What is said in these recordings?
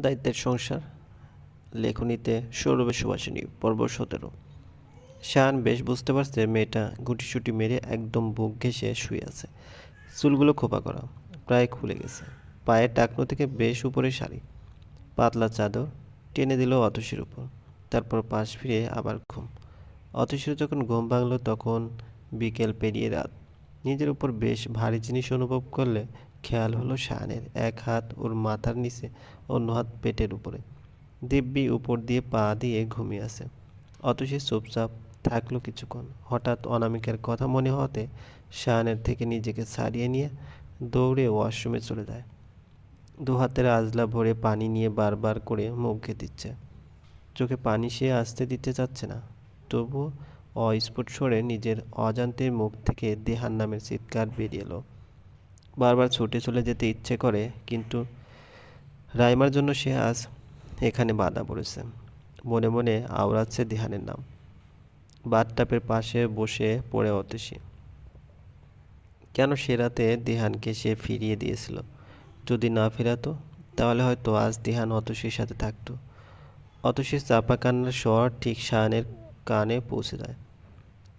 দায়িত্বের সংসার। লেখনীতে সৌরভে সুবাসিনী পর্ব সতেরো। শান বেশ বুঝতে পারছে মেয়েটা গুটিসুটি মেরে একদম বুক ঘেঁষে শুয়ে আছে। চুলগুলো খোপা করা, প্রায় খুলে গেছে। পায়ের টাকনো থেকে বেশ উপরে শাড়ি। পাতলা চাদর টেনে দিল অতসীর উপর। তারপর পাশ ফিরে আবার ঘুম। অতসীর যখন ঘুম ভাঙলো তখন বিকেল পেরিয়ে রাত। নিজের উপর বেশ ভারী জিনিস অনুভব করলে খেয়াল হলো শাহানের এক হাত ওর মাথার নিচে, অন্য হাত পেটের উপরে। দিব্যি উপর দিয়ে পা দিয়ে ঘুমিয়ে আছে। অতসী চুপচাপ থাকল কিছুক্ষণ। হঠাৎ অনামিকার কথা মনে হতে শাহানের থেকে নিজেকে ছাড়িয়ে নিয়ে দৌড়ে ওয়াশরুমে চলে যায়। দু হাতের আজলা ভরে পানি নিয়ে বারবার করে মুখে দিচ্ছে চোখে পানি সে আসতে দিতে চাচ্ছে না। তবুও অস্ফুট সরে নিজের অজান্তের মুখ থেকে দেহার নামের চিৎকার বেরিয়ে এলো। বারবার ছুটে চলে যেতে ইচ্ছে করে, কিন্তু রাইমার জন্য সে আজ এখানে বাধা পড়েছে। মনে মনে আওড়াচ্ছে দেহানের নাম। বাথটাপের পাশে বসে পড়ে অতসী। কেন সে রাতে দেহানকে সে ফিরিয়ে দিয়েছিল? যদি না ফেরাতো, তাহলে হয়তো আজ দেহান অতসীর সাথে থাকতো। অতসীর চাপা কান্নার স্বর ঠিক শাহানের কানে পৌঁছে যায়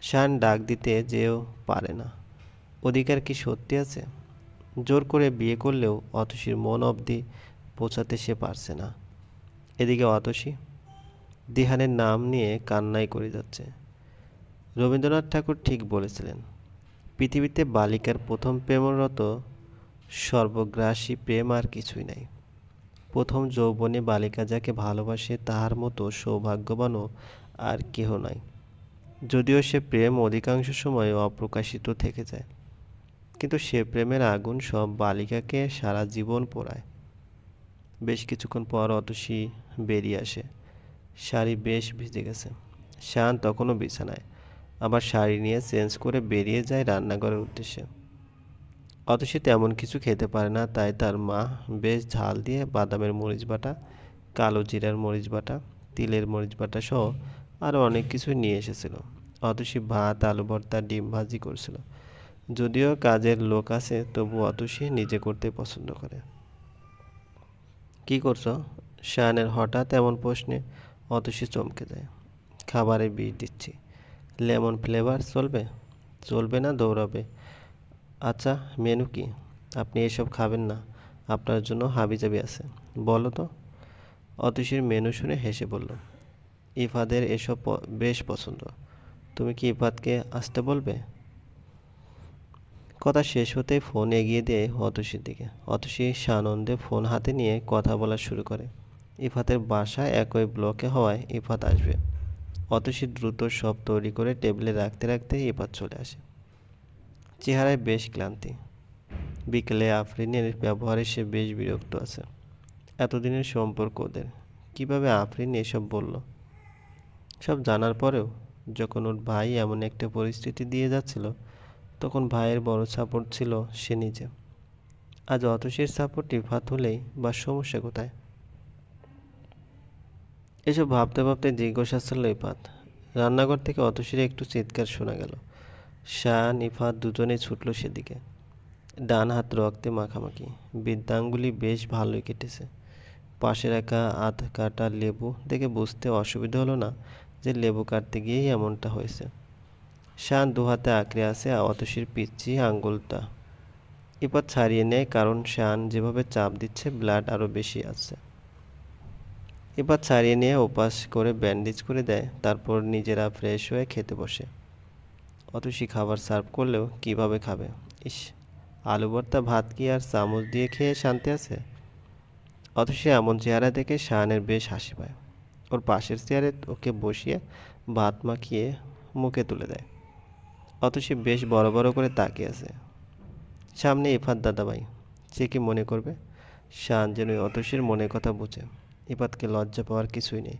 শাহান ডাক দিতে যেও পারে না। অধিকার কি সত্যি আছে? জোর করে বিয়ে করলেও অতসীর মন অবধি পৌঁছাতে সে পারছে না। এদিকে অতসী দিহানের নাম নিয়ে কান্নাই করে যাচ্ছে। রবীন্দ্রনাথ ঠাকুর ঠিক বলেছিলেন, পৃথিবীতে বালিকার প্রথম প্রেমরত সর্বগ্রাসী প্রেম আর কিছুই নাই। প্রথম যৌবনে বালিকা যাকে ভালোবাসে তাহার মতো সৌভাগ্যবানও আর কেহ নাই। যদিও সে প্রেম অধিকাংশ সময় অপ্রকাশিত থেকে যায়। কিন্তু সে প্রেমের আগুন সব বালিকাকে সারা জীবন পোড়ায়। বেশ কিছুক্ষণ পর অতসী বেরিয়ে আসে। শাড়ি বেশ ভিজে গেছে। শান তখনও বিছানায়। আবার শাড়ি নিয়ে চেঞ্জ করে বেরিয়ে যায় রান্নাঘরের উদ্দেশ্যে। অতসী তেমন কিছু খেতে পারে না, তাই তার মা বেশ ঝাল দিয়ে বাদামের মরিচ বাটা, কালো জিরার মরিচ বাটা, তিলের মরিচ বাটা সহ আরও অনেক কিছু নিয়ে এসেছিল। অতসী ভাত, আলু ভর্তা, ডিম ভাজি করছিল। যদিও কাজের লোক আছে তবু অতসী নিজে করতে পছন্দ করে। কি করছ? শায়ানের হঠাৎ এমন প্রশ্নে অতসী চমকে যায়। খাবারে বিষ দিচ্ছি। লেমন ফ্লেভার চলবে? চলবে না, দৌড়াবে। আচ্ছা মেনু কি? আপনি এসব খাবেন না। আপনার জন্য হাবিজাবি আছে। বলো তো। অতসীর মেনু শুনে হেসে বলল, ইফাদের এসব বেশ পছন্দ। তুমি কি ইফাদকে আসতে বলবে? কথা শেষ হতেই ফোন এগিয়ে দিয়ে অতসীর দিকে। অতসী সানন্দে ফোন হাতে নিয়ে কথা বলা শুরু করে। ইফাতের বাসা একই ব্লকে হওয়ায় ইফাত আসবে। অতসী দ্রুত সব তৈরি করে টেবিলে রাখতে রাখতে ইফাত চলে আসে। চেহারায় বেশ ক্লান্তি। বিকেলে আফরিনের ব্যবহারে সে বেশ বিরক্ত আছে। এতদিনের সম্পর্ক ওদের। কীভাবে আফরিন এসব বলল? সব জানার পরেও যখন ওর ভাই এমন একটা পরিস্থিতি দিয়ে যাচ্ছিল তখন ভাইয়ের বড় সাপোর্ট ছিল সে নিজে। আজ অতসীর সাপোর্ট ইফাত হলেই বা সমস্যা কোথায়? এসব ভাবতে ভাবতে জিজ্ঞাসা ছিল ইফাত। রান্নাঘর থেকে অতসীর একটু চিৎকার শোনা গেল। শান ইফাত দুজনেই ছুটল সেদিকে। ডান হাত রক্তে মাখামাখি। বৃদ্ধাঙ্গুলি বেশ ভালোই কেটেছে। পাশে রাখা আধ কাটা লেবু দেখে বুঝতে অসুবিধা হলো না যে লেবু কাটতে গিয়েই এমনটা হয়েছে। শান দু হাতে আঁকড়ে আছে অতসীর পিচ্ছি আঙ্গুলটা। এবার ছাড়িয়ে নেয় কারণ শান যেভাবে চাপ দিচ্ছে, ব্লাড আরও বেশি আসছে এবার ছাড়িয়ে নিয়ে উপাস করে ব্যান্ডেজ করে দেয়, তারপর নিজেরা ফ্রেশ হয়ে খেতে বসে। অতসী খাবার সার্ভ করলেও কীভাবে খাবে? ইস, আলু ভর্তা, ভাত কি আর চামচ দিয়ে খেয়ে শান্তি আছে? অতসী এমন চেহারা দেখে শাহানের বেশ হাসি পায়। ওর পাশের চেয়ারে ওকে বসিয়ে ভাত মাখিয়ে মুখে তুলে দেয়। অতসী বেশ বড় বড় করে তাকিয়ে আছে। সামনে ইফাত দাদাভাই, সে কি মনে করবে? শান যেন অতসীর মনের কথা বুঝে। ইফাতকে লজ্জা পাওয়ার কিছুই নেই।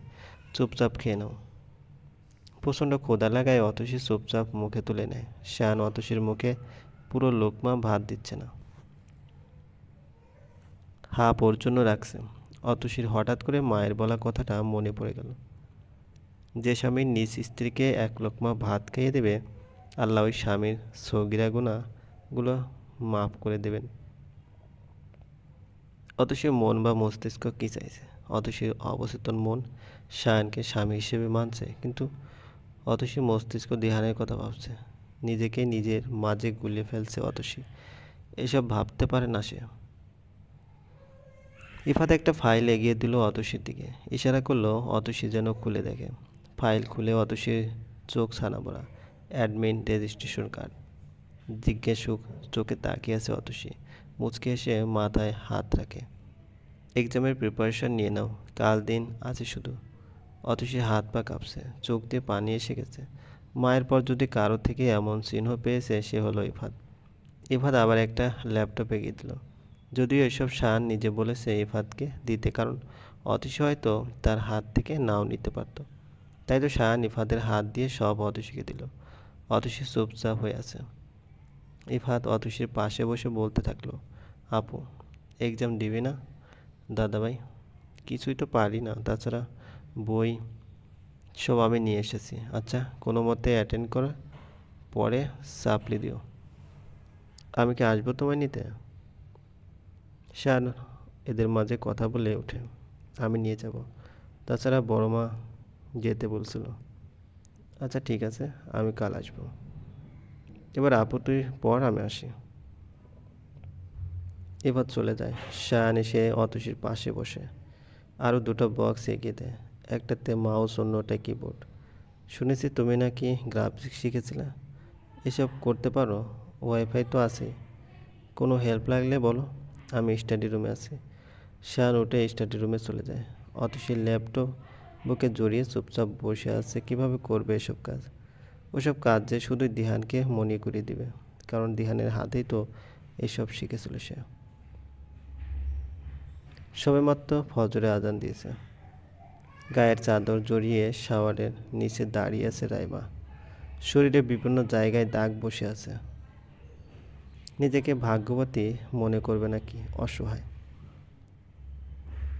চুপচাপ খেয়ে নাও। প্রচণ্ড ক্ষুদা লাগায় অতসী চুপচাপ মুখে তুলে নেয়। শান অতসীর মুখে পুরো লোকমা ভাত দিচ্ছে না। হা জন্য রাখছে। অতসীর হঠাৎ করে মায়ের বলা কথাটা মনে পড়ে গেল। যে স্বামী নিজ স্ত্রীকে এক লোকমা ভাত খেয়ে দেবে আল্লাহ ওই স্বামীর সগিরা গুণাগুলো মাফ করে দেবেন। অতসীর মন বা মস্তিষ্ক কী চাইছে? অতসীর অবচেতন মন সায়নকে স্বামী হিসেবে মানছে, কিন্তু অতসী মস্তিষ্ক দিহানের কথা ভাবছে। নিজেকে নিজের মাঝে গুলিয়ে ফেলছে অতসী এসব ভাবতে পারে না সে। ইফাত একটা ফাইল এগিয়ে দিল অতসীর দিকে। ইশারা করল অতসী যেন খুলে দেখে। ফাইল খুলে অতসীর চোখ ছানা পড়া। Admin registration card. জিজ্ঞাসুক চোখে তাকিয়ে আছে অতসী। মুচকে এসে মাথায় হাত রাখে। এক্সামের প্রিপারেশন নিয়ে নাও। কাল দিন আছে শুধু। অতসী হাত পা কাঁপছে। চোখ দিয়ে পানি এসে গেছে। মায়ের পর যদি কারও থেকে এমন চিহ্ন পেয়েছে, সে হলো ইফাত ইফাত আবার একটা ল্যাপটপ এগিয়ে দিল। যদিও এসব শান নিজে বলেছে ইফাতকে দিতে, কারণ অতিশী হয়তো তার হাত থেকে নাও নিতে পারত। তাই তো শাহান ইফাতের হাত দিয়ে সব অতসীকে দিল। অতসী চুপচাপ হয়ে আছে। ইফাত অতসীর পাশে বসে বলতে থাকল, আপু এক্সাম দিবি না? দাদাভাই, কিছুই তো পারি না। তাছাড়া বই সব আমি নিয়ে এসেছি। আচ্ছা কোনো মতে অ্যাটেন্ড করে পরে সাপ্লি দিও। আমি কি আসব তোমায় নিতে? স্যার এদের মাঝে কথা বলে ওঠে। আমি নিয়ে যাব। তাছাড়া বড় মা যেতে বলছিল। আচ্ছা ঠিক আছে, আমি কাল আসব। এবার আপু তুই পর আমি আসি। এবার চলে যায়। শায়ান এসে অতসীর পাশে বসে। আরও দুটো বক্স এগিয়ে দেয়। একটাতে মাউস অন্যটা কিবোর্ড শুনেছি তুমি নাকি গ্রাফিক্স শিখেছিলে? এসব করতে পারো? ওয়াইফাই তো আছে কোনো হেল্প লাগলে বলো? আমি স্টাডি রুমে আছি। শান উঠে স্টাডি রুমে চলে যায়। অতসী ল্যাপটপ বুকে জড়িয়ে চুপচাপ বসে আছে, কীভাবে করবে এসব কাজ? ওসব কাজ যে শুধুই দিহানকে মনে করিয়ে দিবে, কারণ দিহানের হাতেই তো এসব শিখেছিল সে। সবেমাত্র ফজরে আজান দিয়েছে। গায়ের চাদর জড়িয়ে শাওয়ারের নিচে দাঁড়িয়ে আছে রাইমা। শরীরে বিভিন্ন জায়গায় দাগ বসে আছে। নিজেকে ভাগ্যবতী মনে করবে নাকি অসহায়।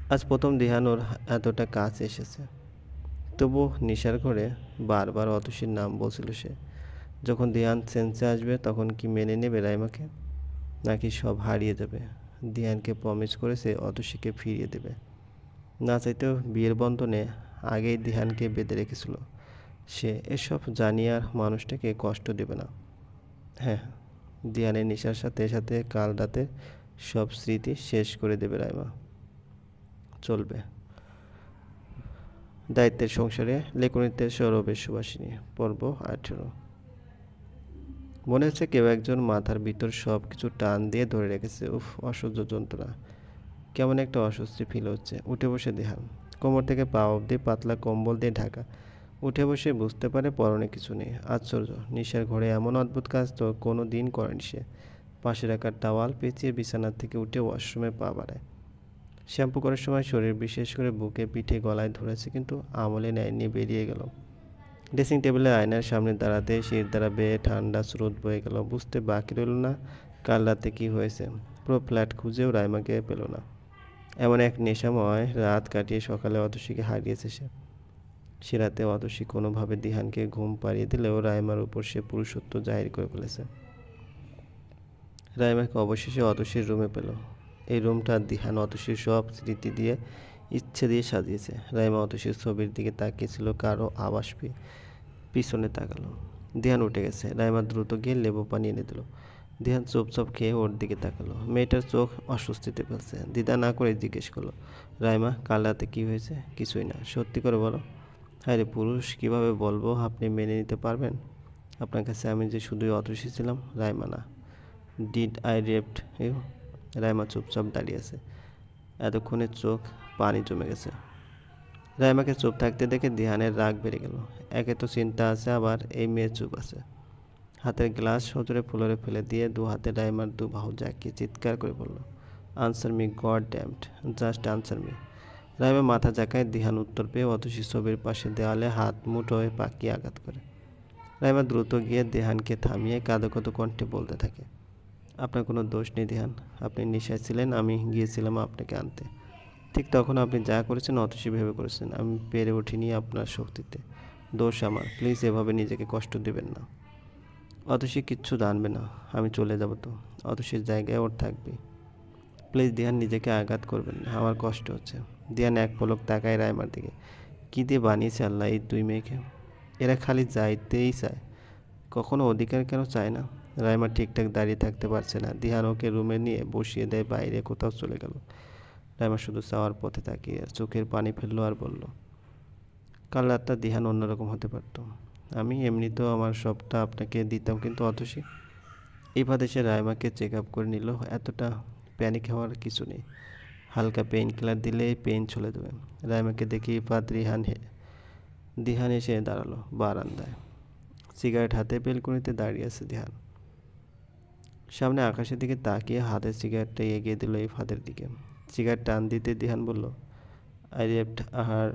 আজ প্রথম দিহানোর এতটা কাজ এসেছে। তবু নিশার ঘরে বারবার অতসীর নাম বলছিল সে। যখন দিহান সেন্সে আসবে, তখন কি মেনে নেবে রাইমাকে? নাকি সব হারিয়ে যাবে? দিহানকে প্রমিস করেছে অতসীকে ফিরিয়ে দেবে। না চাইতেও বিয়ের বন্ধনে আগেই দিহানকে বেঁধে রেখেছিল। সে এসব জানিয়ে আর মানুষটাকে কষ্ট দেবে না। হ্যাঁ দিয়ানের নিশার সাথে সাথে কাল রাতে সব স্মৃতি শেষ করে দেবে রাইমা। চলবে। দায়িত্বের সংসারে লেখনীতে সৌরভের সুবাসিনী পর্ব আঠেরো। মনে হচ্ছে কেউ একজন মাথার ভিতর সব কিছু টান দিয়ে ধরে রেখেছে। উফ, অসহ্য যন্ত্রণা। কেমন একটা অস্বস্তি ফিল হচ্ছে। উঠে বসে দেহাল কোমর থেকে পা অবধি পাতলা কম্বল দিয়ে ঢাকা। উঠে বসে বুঝতে পারে পরনে কিছু নেই। আশ্চর্য, নিশার ঘরে এমন অদ্ভুত কাজ তো কোনো দিন করেনি সে। পাশে রাখার টাওয়াল পেঁচিয়ে বিছানার থেকে উঠে ওয়াশরুমে পা বাড়ায়। শ্যাম্পু করার সময় শরীর বিশেষ করে বুকে, পিঠে, গলায় ধরেছে, কিন্তু আমলে নেয়নি, বেরিয়ে গেল। ড্রেসিং টেবিলে আয়নার সামনে দাঁড়াতে শির দ্বারা বেয়ে ঠান্ডা স্রোত বয়ে গেল। বুঝতে বাকি রইল না কাল রাতে কী হয়েছে। পুরো ফ্ল্যাট খুঁজেও রাইমাকে পেল না। এমন এক নেশাময় রাত কাটিয়ে সকালে অতসীকে হারিয়েছে সে। সে রাতে অতসী কোনোভাবে দিহানকে ঘুম পাড়িয়ে দিলেও রাইমার উপর সে পুরুষত্ব জাহির করে ফেলেছে। রাইমাকে অবশেষে অতসীর রুমে পেল। এই রুমটা দিহান অতসীর সব স্মৃতি দিয়ে ইচ্ছে দিয়ে সাজিয়েছে। রাইমা অতসীর ছবির দিকে তাকিয়েছিল কারও আবাস পেয়ে। পিছনে তাকালো। দিহান উঠে গেছে। রাইমা দ্রুত গিয়ে লেবু পানি এনে দিল। দিহান চুপচাপ খেয়ে ওর দিকে তাকালো। মেয়েটার চোখ অস্বস্তিতে ফেলছে। দিদা না করে জিজ্ঞেস করল, রাইমা, কাল রাতে কী হয়েছে? কিছুই না। সত্যি করে বলো। হ্যাঁ রে পুরুষ, কীভাবে বলব? আপনি মেনে নিতে পারবেন? আপনার কাছে আমি যে শুধুই অতসী ছিলাম, রাইমা না। Did I raped you Raima চুপচাপ দাঁড়িয়ে আছে। এতক্ষণে চোখ পানি জমে গেছে। রাইমাকে চুপ থাকতে দেখে দিহানের রাগ বেড়ে গেল। একে তো চিন্তা আছে, আবার এই মেয়ে চুপ আছে। হাতের গ্লাস সজোরে ফুলরে ফেলে দিয়ে দু হাতে রাইমার দু বাহু জাকিয়ে চিৎকার করে বলল answer me god damned just answer me Raima মাথা জাকায় দিহান উত্তর পেয়ে অতসী ছবির পাশে দেওয়ালে হাত মুঠো হয়ে পাকিয়ে আঘাত করে। রাইমা দ্রুত গিয়ে দেহানকে থামিয়ে কাঁদো কণ্ঠে বলতে থাকে আপনার কোনো দোষ নেই, ধ্যান। আপনি নেশায় ছিলেন, আমি গিয়েছিলাম আপনাকে আনতে। ঠিক তখন আপনি যা করেছেন অতসী ভেবে করেছেন। আমি পেরে উঠিনি আপনার শক্তিতে। দোষ আমার। প্লিজ এভাবে নিজেকে কষ্ট দেবেন না। অতসী কিচ্ছু জানবে না। আমি চলে যাব তো। অতসীর জায়গায় ওর থাকবে। প্লিজ দিহান নিজেকে আঘাত করবেন না। আমার কষ্ট হচ্ছে। দিহান এক পলক তাকায় রাইমার দিকে। কী দিয়ে বানিয়েছে আল্লাহ এই দুই মেয়েকে? এরা খালি যাইতেই চায়। কখনো অধিকার কেন চায় না? রাইমা ঠিকঠাক দাঁড়িয়ে থাকতে পারছে না। দিহান ওকে রুমে নিয়ে বসিয়ে দেয়, বাইরে কোথাও চলে গেল। রাইমা শুধু চাওয়ার পথে তাকিয়ে চোখের পানি ফেলল আর বলল, কাল রাতটা দিহান অন্যরকম হতে পারতো। আমি এমনিতেও আমার সবটা আপনাকে দিতাম, কিন্তু অতসী? এই বাদে সে রাইমাকে চেক আপ করে নিল। এতটা প্যানিক হওয়ার কিছু নেই। হালকা পেইন কিলার দিলে পেইন চলে যাবে রাইমাকে দেখি ইফাত রিহান দিহান এসে দাঁড়াল বারান্দায়। সিগারেট হাতে বেলকুনিতে দাঁড়িয়ে আছে দিহান। সামনে আকাশের দিকে তাকিয়ে হাতের সিগারেটটা এগিয়ে দিল এই ইফাদের দিকে। সিগারেট টান দিতে দিহান বলল আই রেপ্ট আহার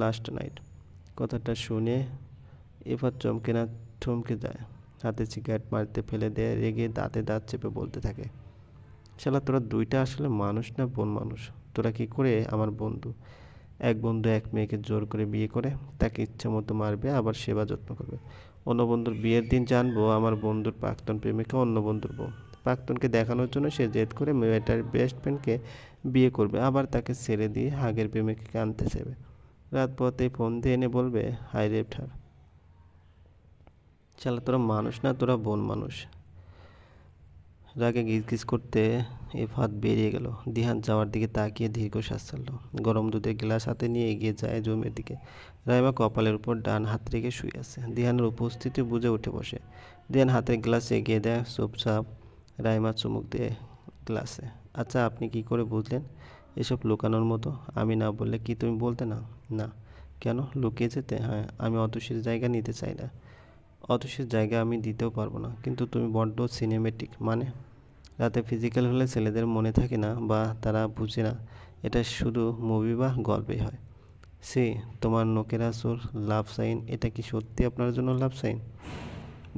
লাস্ট নাইট কথাটা শুনে ইফাত চমকে না থমকে যায়। হাতে সিগারেট মারতে ফেলে দেয় রেগে দাঁতে দাঁত চেপে বলতে থাকে, শালা, তোরা দুইটা আসলে মানুষ না বোন মানুষ? তোরা কি করে আমার বন্ধু? এক বন্ধু এক মেয়েকে জোর করে বিয়ে করে, তাকে ইচ্ছে মতো মারবে, আবার সেবা যত্ন করবে। অন্য বন্ধুর বিয়ের দিন জানব, আমার বন্ধুর প্রাক্তন প্রেমিকা অন্য বন্ধুর বউ। প্রাক্তনকে দেখানোর জন্য সে জেদ করে মেয়েটার বেস্ট ফ্রেন্ডকে বিয়ে করবে, আবার তাকে ছেড়ে দিয়ে হাগের প্রেমিকাকে আনতে চাইবে রাত পথে ফোন দিয়ে এনে বলবে হাই রেপঠার চালা তোরা মানুষ না, তোরা বোন মানুষ। রাগে গিজ করতে এ ফাঁদ বেরিয়ে গেল। দিহান যাওয়ার দিকে তাকিয়ে দীর্ঘশ্বাস ছাড়ল। গরম দুধের গ্লাস হাতে নিয়ে এগিয়ে যায় জমের দিকে। রাইমা কপালের উপর ডান হাত রেখে শুয়ে আছে। দিহানের উপস্থিতি বুঝে উঠে বসে। দিহান হাতের গ্লাস এগিয়ে দেয় চুপচাপ রাইমা চুমুক দিয়ে গ্লাসে। আচ্ছা আপনি কি করে বুঝলেন এসব লুকানোর মতো? আমি না বললে কি তুমি বলতে না? না। কেন? লুকিয়ে যেতে? হ্যাঁ আমি অতসীর জায়গা নিতে চাই না। অতসীর জায়গা আমি দিতেও পারব না। কিন্তু তুমি বড্ড সিনেমেটিক মানে রাতে ফিজিক্যাল হলে ছেলেদের মনে থাকে না বা তারা বুঝে না। এটা শুধু মুভি বা গল্পেই হয়। সে, তোমার নোকেরা সোর লাভ সাইন এটা কি সত্যি আপনার জন্য লাভ সাইন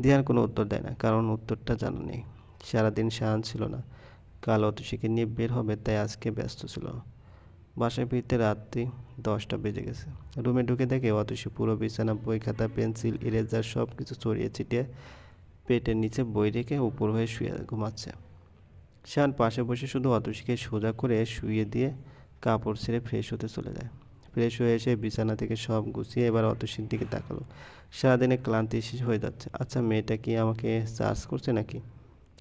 দিয়ার কোনো উত্তর দেয় না, কারণ উত্তরটা জানা নেই। সারাদিন শাহান ছিল না। কাল অতসীকে নিয়ে বের হবে, তাই আজকে ব্যস্ত ছিল। বাসায় ফিরতে রাত্রি দশটা বেজে গেছে। রুমে ঢুকে দেখে অতসী পুরো বিছানা, বই খাতা, পেন্সিল ইরেজার সব কিছু ছড়িয়ে ছিটিয়ে পেটের নিচে বই রেখে উপর হয়ে শুয়ে ঘুমাচ্ছে। শান পাশে বসে শুধু অতসীকে সোজা করে শুয়ে দিয়ে কাপড় ছেড়ে ফ্রেশ হতে চলে যায়। ফ্রেশ হয়ে এসে বিছানা থেকে সব গুছিয়ে এবার অতসীর দিকে তাকালো। সারাদিনে ক্লান্তি শেষ হয়ে যাচ্ছে। আচ্ছা মেয়েটা কি আমাকে চার্জ করছে নাকি?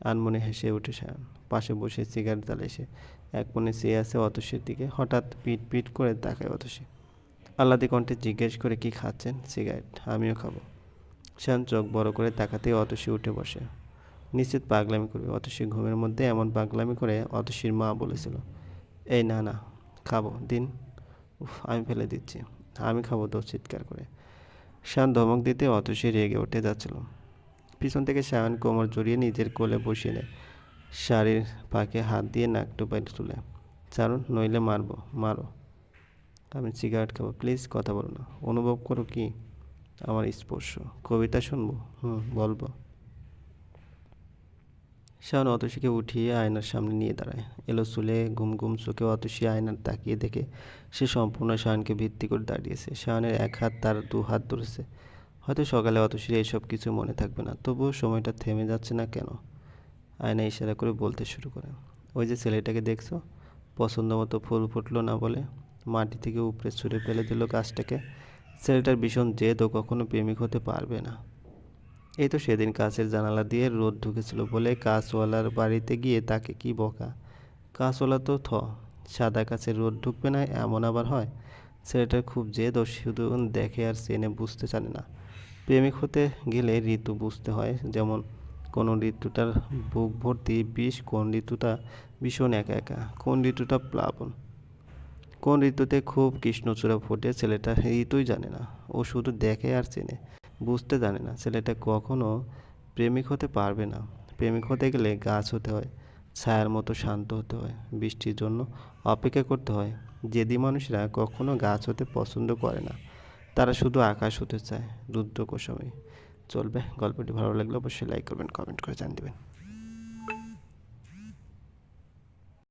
আনমনে হেসে উঠে শান। পাশে বসে সিগারেট জ্বালে সে। এক মনে চেয়ে আছে অতসীর দিকে। হঠাৎ পিট পিট করে তাকায় অতসী। আল্লাদি কণ্ঠে জিজ্ঞেস করে, কি খাচ্ছেন? সিগারেট, আমিও খাব। শান চোখ বড় করে তাকাতেই অতসী উঠে বসে। নিশ্চিত পাগলামি করবে। অতসী ঘুমের মধ্যে এমন পাগলামি করে অতসীর মা বলেছিল, এই না না, খাব, দিন, উফ, আমি ফেলে দিচ্ছি, আমি খাব তো চিৎকার করে। শান ধমক দিতে অতসী রেগে উঠে যাচ্ছিল। পিছন থেকে শায়ন কোমর জড়িয়ে নিজের কোলে বসিয়ে নেয়, শাড়ির পাকে হাত দিয়ে নাক টোপাই তুলে। চারণ নইলে মারবো, মারো। আমি সিগারেট খাব, প্লিজ কথা বলো না। অনুভব করো কি? আমার স্পর্শ। কবিতা শুনব? হুম, বলব। শাওন অতসীকে উঠিয়ে আয়নার সামনে নিয়ে দাঁড়ায়। এলো চুলে ঘুম ঘুম চোখে অতসী আয়নার তাকিয়ে দেখে সে সম্পূর্ণ শায়নকে ভিত্তি করে দাঁড়িয়েছে। শায়নের এক হাত তার দু হাত ধরেছে। হয়তো সকালে অতসীর এইসব কিছু মনে থাকবে না, তবুও সময়টা থেমে যাচ্ছে না কেন? আয়না ইশারা করে বলতে শুরু করে। ওই যে ছেলেটাকে দেখছ? পছন্দ মতো ফুল ফুটলো না বলে? মাটি থেকে উপরে ছুঁড়ে ফেলে দিল গাছটাকে। ছেলেটার ভীষণ জেদ, ও কখনো প্রেমিক হতে পারবে না। এই তো সেদিন কাছের জানালা দিয়ে রোদ ঢুকেছিল বলে কাঁচওয়ালার বাড়িতে গিয়ে তাকে কি বকা? কাঁচওয়ালা তো থ, সাদা কাছে রোদ ঢুকবে না, এমন আবার হয়? ছেলেটার খুব জেদ, ও শুধু দেখে আর চেনে বুঝতে জানে না। প্রেমিক হতে গেলে ঋতু বুঝতে হয়, যেমন কোন ঋতুটার বুক ভর্তি বিষ, কোন ঋতুটা ভীষণ একা একা, কোন ঋতুটা প্লাবন। কোন ঋতুতে খুব কৃষ্ণচূড়া ফোটে, ছেলেটা ঋতুই জানে না, ও শুধু দেখে আর চেনে। বুঝতে জানে না। ছেলেটা কখনো প্রেমিক হতে পারবে না। প্রেমিক হতে গেলে গাছ হতে হয়, ছায়ার মতো শান্ত হতে হয়, বৃষ্টির জন্য অপেক্ষা করতে হয়। যেদি মানুষরা কখনো গাছ হতে পছন্দ করে না। তারা শুধু আকাশ হতে চায়, রুদ্র কোসময় চলবে। গল্পটি ভালো লাগলে অবশ্যই লাইক করবেন কমেন্ট করে জানিয়ে দেবেন।